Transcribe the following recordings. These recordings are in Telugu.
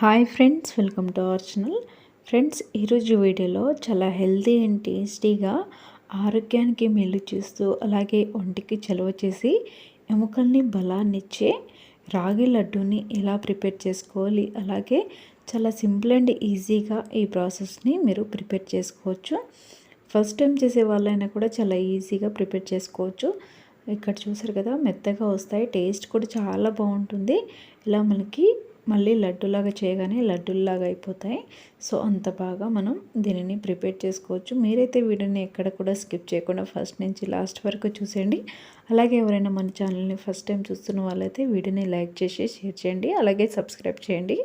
Hi friends welcome to our channel. Friends ఈరోజు వీడియోలో చాలా హెల్తీ అండ్ టేస్టీగా ఆరోగ్యానికి మేలు చేస్తూ అలాగే ఒంటికి చలవ చేసి ఎముకల్ని బలాన్నిచ్చే రాగి లడ్డూని ఎలా ప్రిపేర్ చేసుకోవాలి అలాగే చాలా సింపుల్ అండ్ ఈజీగా ఈ ప్రాసెస్ని మీరు ప్రిపేర్ చేసుకోవచ్చు. ఫస్ట్ టైం చేసే వాళ్ళైనా కూడా చాలా ఈజీగా ప్రిపేర్ చేసుకోవచ్చు. ఇక్కడ చూసారు కదా మెత్తగా వస్తాయి టేస్ట్ కూడా చాలా బాగుంటుంది. ఇలా మనకి మళ్ళీ లడ్డులాగా చేయగానే లడ్డుల్లాగా అయిపోతాయి. సో అంత బాగా మనం దీనిని ప్రిపేర్ చేసుకోవచ్చు. మీరైతే వీడియోని ఎక్కడ కూడా స్కిప్ చేయకుండా ఫస్ట్ నుంచి లాస్ట్ వరకు చూసేయండి. అలాగే ఎవరైనా మన ఛానల్ని ఫస్ట్ టైం చూస్తున్న వాళ్ళైతే వీడియోని లైక్ చేసి షేర్ చేయండి. అలాగే సబ్స్క్రైబ్ చేయండి.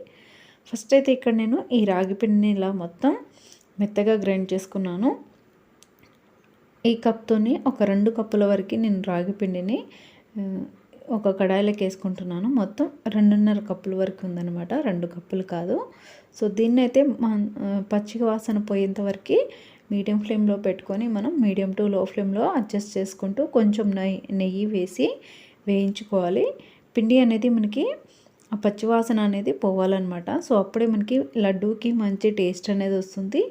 ఫస్ట్ అయితే ఇక్కడ నేను ఈ రాగి పిండిని ఇలా మొత్తం మెత్తగా గ్రైండ్ చేసుకున్నాను. ఈ కప్తోని ఒక రెండు కప్పుల వరకు నేను రాగి పిండిని ఒక కడాయిలోకి వేసుకుంటున్నాను. మొత్తం రెండున్నర కప్పుల వరకు ఉందనమాట రెండు కప్పులు కాదు. సో దీన్ని అయితే పచ్చిక వాసన పోయేంత వరకు మీడియం ఫ్లేమ్లో పెట్టుకొని మనం మీడియం టు లో ఫ్లేమ్లో అడ్జస్ట్ చేసుకుంటూ కొంచెం నెయ్యి నెయ్యి వేసి వేయించుకోవాలి. పిండి అనేది మనకి ఆ పచ్చివాసన అనేది పోవాలన్నమాట. సో అప్పుడే మనకి లడ్డూకి మంచి టేస్ట్ అనేది వస్తుంది.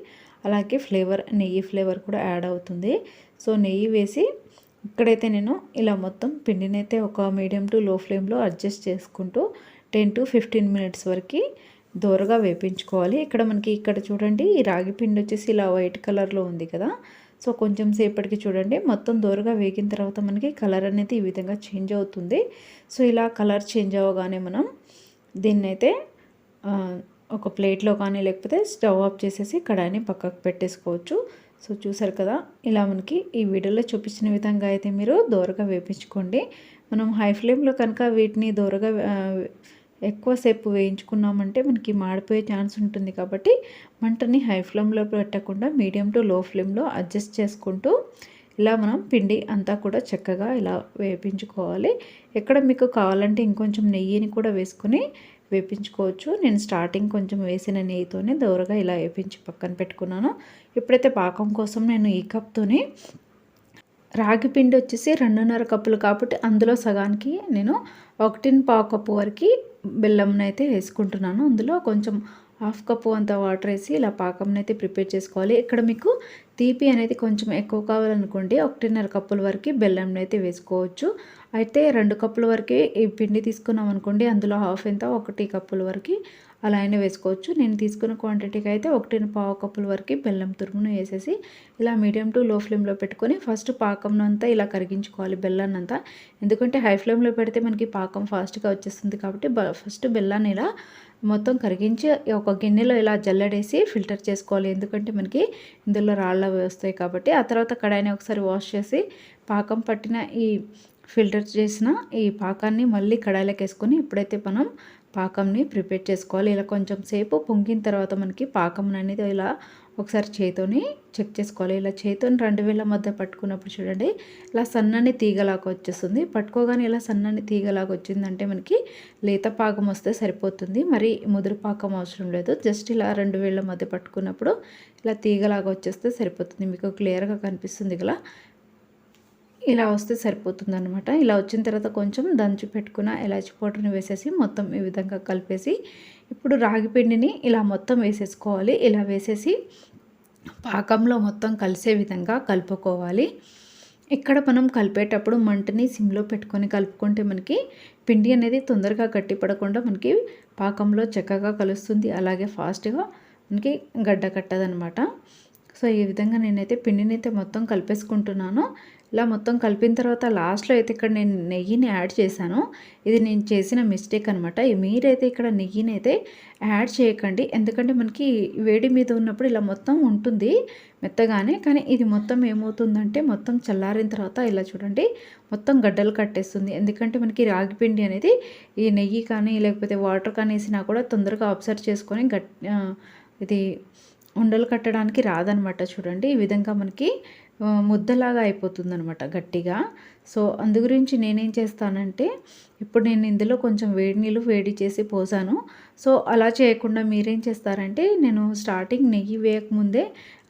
అలాగే ఫ్లేవర్ నెయ్యి ఫ్లేవర్ కూడా యాడ్ అవుతుంది. సో నెయ్యి వేసి ఇక్కడైతే నేను ఇలా మొత్తం పిండిని అయితే ఒక మీడియం టు లో ఫ్లేమ్లో అడ్జస్ట్ చేసుకుంటూ టెన్ టు ఫిఫ్టీన్ మినిట్స్ వరకు దూరగా వేపించుకోవాలి. ఇక్కడ మనకి ఇక్కడ చూడండి ఈ రాగి పిండి వచ్చేసి ఇలా వైట్ కలర్లో ఉంది కదా. సో కొంచెం సేపటికి చూడండి మొత్తం దూరగా వేగిన తర్వాత మనకి కలర్ అనేది ఈ విధంగా చేంజ్ అవుతుంది. సో ఇలా కలర్ చేంజ్ అవ్వగానే మనం దీన్నైతే ఒక ప్లేట్లో కానీ లేకపోతే స్టవ్ ఆఫ్ చేసేసి కడాయిని పక్కకు పెట్టేసుకోవచ్చు. సో చూసారు కదా ఇలా మనకి ఈ వీడియోలో చూపించిన విధంగా అయితే మీరు దూరగా వేపించుకోండి. మనం హై ఫ్లేమ్లో కనుక వీటిని దూరగా ఎక్కువసేపు వేయించుకున్నామంటే మనకి మాడిపోయే ఛాన్స్ ఉంటుంది కాబట్టి మంటని హై ఫ్లేమ్లో పెట్టకుండా మీడియం టు లో ఫ్లేమ్లో అడ్జస్ట్ చేసుకుంటూ ఇలా మనం పిండి అంతా కూడా చక్కగా ఇలా వేపించుకోవాలి. ఎక్కడ మీకు కావాలంటే ఇంకొంచెం నెయ్యిని కూడా వేసుకొని వేపించుకోవచ్చు. నేను స్టార్టింగ్ కొంచెం వేసిన నెయ్యితోనే దూరగా ఇలా వేపించి పక్కన పెట్టుకున్నాను. ఇప్పుడైతే పాకం కోసం నేను ఈ కప్తోనే రాగి పిండి వచ్చేసి రెండున్నర కప్పులు కాబట్టి అందులో సగానికి నేను ఒకటిన్ పావు కప్పు వరకు బెల్లంనైతే వేసుకుంటున్నాను. అందులో కొంచెం హాఫ్ కప్పు అంత వాటర్ వేసి ఇలా పాకంని అయితే ప్రిపేర్ చేసుకోవాలి. ఇక్కడ మీకు తీపి అనేది కొంచెం ఎక్కువ కావాలనుకోండి ఒకటిన్నర కప్పుల వరకు బెల్లం అయితే వేసుకోవచ్చు. అయితే రెండు కప్పుల వరకు ఈ పిండి తీసుకున్నాం అనుకోండి అందులో హాఫ్ ఎంత? ఒకటి కప్పుల వరకు అలా అయినా వేసుకోవచ్చు. నేను తీసుకున్న క్వాంటిటీకి అయితే ఒకటి పావు కప్పుల వరకు బెల్లం తురుమును వేసేసి ఇలా మీడియం టు లో ఫ్లేమ్లో పెట్టుకొని ఫస్ట్ పాకంను అంతా ఇలా కరిగించుకోవాలి బెల్లాన్ని అంతా ఎందుకంటే హై ఫ్లేమ్లో పెడితే మనకి పాకం ఫాస్ట్గా వచ్చేస్తుంది కాబట్టి ఫస్ట్ బెల్లాన్ని ఇలా మొత్తం కరిగించి ఒక గిన్నెలో ఇలా జల్లడేసి ఫిల్టర్ చేసుకోవాలి. ఎందుకంటే మనకి ఇందులో రాళ్ళ వస్తాయి కాబట్టి ఆ తర్వాత కడాయిని ఒకసారి వాష్ చేసి పాకం పట్టిన ఈ ఫిల్టర్ చేసిన ఈ పాకాన్ని మళ్ళీ కడాయిలోకి వేసుకొని ఇప్పుడైతే మనం పాకంని ప్రిపేర్ చేసుకోవాలి. ఇలా కొంచెం సేపు పొంగిన తర్వాత మనకి పాకం అనేది ఇలా ఒకసారి చేతిని చెక్ చేసుకోవాలి. ఇలా చేతిని రెండు వేల మధ్య పట్టుకున్నప్పుడు చూడండి ఇలా సన్నని తీగలాగా వచ్చేస్తుంది. పట్టుకోగానే ఇలా సన్నని తీగలాగా వచ్చిందంటే మనకి లేత పాకం వస్తే సరిపోతుంది. మరి ముదురు పాకం అవసరం లేదు. జస్ట్ ఇలా రెండు వేల మధ్య పట్టుకున్నప్పుడు ఇలా తీగలాగా వచ్చేస్తే సరిపోతుంది. మీకు క్లియర్గా కనిపిస్తుంది కదా? ఇలా వస్తే సరిపోతుంది అనమాట ఇలా వచ్చిన తర్వాత కొంచెం దంచి పెట్టుకున్న ఎలాచి పౌడర్ని వేసేసి మొత్తం ఈ విధంగా కలిపేసి ఇప్పుడు రాగి పిండిని ఇలా మొత్తం వేసేసుకోవాలి. ఇలా వేసేసి పాకంలో మొత్తం కలిసే విధంగా కలుపుకోవాలి. ఇక్కడ మనం కలిపేటప్పుడు మంటని సిమ్లో పెట్టుకొని కలుపుకుంటే మనకి పిండి అనేది తొందరగా గట్టిపడకుండా మనకి పాకంలో చక్కగా కలుస్తుంది. అలాగే ఫాస్ట్గా మనకి గడ్డ కట్టదనమాట సో ఈ విధంగా నేనైతే పిండిని అయితే మొత్తం కలిపేసుకుంటున్నాను. ఇలా మొత్తం కలిపిన తర్వాత లాస్ట్లో అయితే ఇక్కడ నేను నెయ్యిని యాడ్ చేశాను. ఇది నేను చేసిన మిస్టేక్ అనమాట మీరైతే ఇక్కడ నెయ్యిని అయితే యాడ్ చేయకండి. ఎందుకంటే మనకి వేడి మీద ఉన్నప్పుడు ఇలా మొత్తం ఉంటుంది మెత్తగానే. కానీ ఇది మొత్తం ఏమవుతుందంటే మొత్తం చల్లారిన తర్వాత ఇలా చూడండి మొత్తం గడ్డలు కట్టేస్తుంది. ఎందుకంటే మనకి రాగి పిండి అనేది ఈ నెయ్యి కానీ లేకపోతే వాటర్ కానీ వేసినా కూడా తొందరగా అబ్సర్వ్ చేసుకొని గట్ ఇది ఉండలు కట్టడానికి రాదనమాట చూడండి. ఈ విధంగా మనకి ముద్దలాగా అయిపోతుందనమాట గట్టిగా. సో అందు గురించి నేనేం చేస్తానంటే ఇప్పుడు నేను ఇందులో కొంచెం వేడి నీళ్ళు వేడి చేసి పోసాను. సో అలా చేయకుండా మీరేం చేస్తారంటే నేను స్టార్టింగ్ నెయ్యి వేయకముందే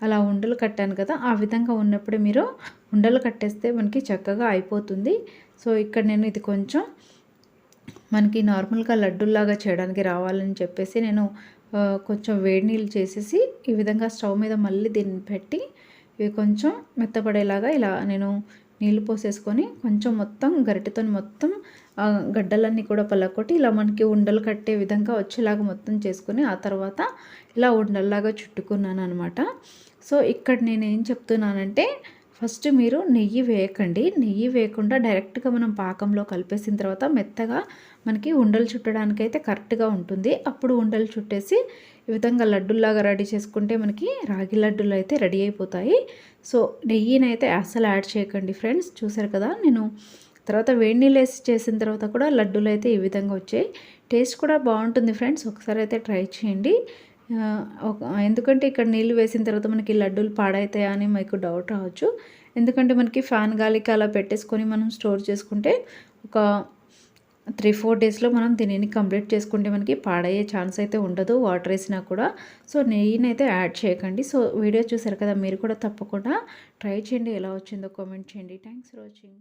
అలా ఉండలు కట్టాను కదా ఆ విధంగా ఉన్నప్పుడే మీరు ఉండలు కట్టేస్తే మనకి చక్కగా అయిపోతుంది. సో ఇక్కడ నేను ఇది కొంచెం మనకి నార్మల్గా లడ్డూల్లాగా చేయడానికి రావాలని చెప్పేసి నేను కొంచెం వేడి నీళ్ళు చేసేసి ఈ విధంగా స్టవ్ మీద మళ్ళీ దీన్ని పెట్టి ఇవి కొంచెం మెత్తపడేలాగా ఇలా నేను నీళ్ళు పోసేసుకొని కొంచెం మొత్తం గరిటెతో మొత్తం గడ్డలన్నీ కూడా పలకొట్టి ఇలా మనకి ఉండలు కట్టే విధంగా వచ్చేలాగా మొత్తం చేసుకొని ఆ తర్వాత ఇలా ఉండల్లాగా చుట్టుకున్నాను అనమాట సో ఇక్కడ నేను ఏం చెప్తున్నానంటే ఫస్ట్ మీరు నెయ్యి వేయకండి. నెయ్యి వేయకుండా డైరెక్ట్గా మనం పాకంలో కలిపేసిన తర్వాత మెత్తగా మనకి ఉండలు చుట్టడానికి అయితే కరెక్ట్గా ఉంటుంది. అప్పుడు ఉండలు చుట్టేసి ఈ విధంగా లడ్డుల్లాగా రెడీ చేసుకుంటే మనకి రాగి లడ్డులు అయితే రెడీ అయిపోతాయి. సో నెయ్యిని అయితే అస్సలు యాడ్ చేయకండి ఫ్రెండ్స్. చూసారు కదా నేను తర్వాత వేడి నీళ్ళు వేసి చేసిన తర్వాత కూడా లడ్డూలు అయితే ఈ విధంగా వచ్చాయి. టేస్ట్ కూడా బాగుంటుంది ఫ్రెండ్స్. ఒకసారి అయితే ట్రై చేయండి. ఎందుకంటే ఇక్కడ నీళ్ళు వేసిన తర్వాత మనకి లడ్డూలు పాడైతాయా అని మీకు డౌట్ రావచ్చు. ఎందుకంటే మనకి ఫ్యాన్ గాలికి అలా పెట్టేసుకొని మనం స్టోర్ చేసుకుంటే ఒక త్రీ ఫోర్ డేస్లో మనం దీనిని కంప్లీట్ చేసుకుంటే మనకి పాడయ్యే ఛాన్స్ అయితే ఉండదు వాటర్ వేసినా కూడా. సో నెయ్యిని అయితే యాడ్ చేయకండి. సో వీడియో చూసారు కదా మీరు కూడా తప్పకుండా ట్రై చేయండి. ఎలా వచ్చిందో కామెంట్ చేయండి. Thanks for watching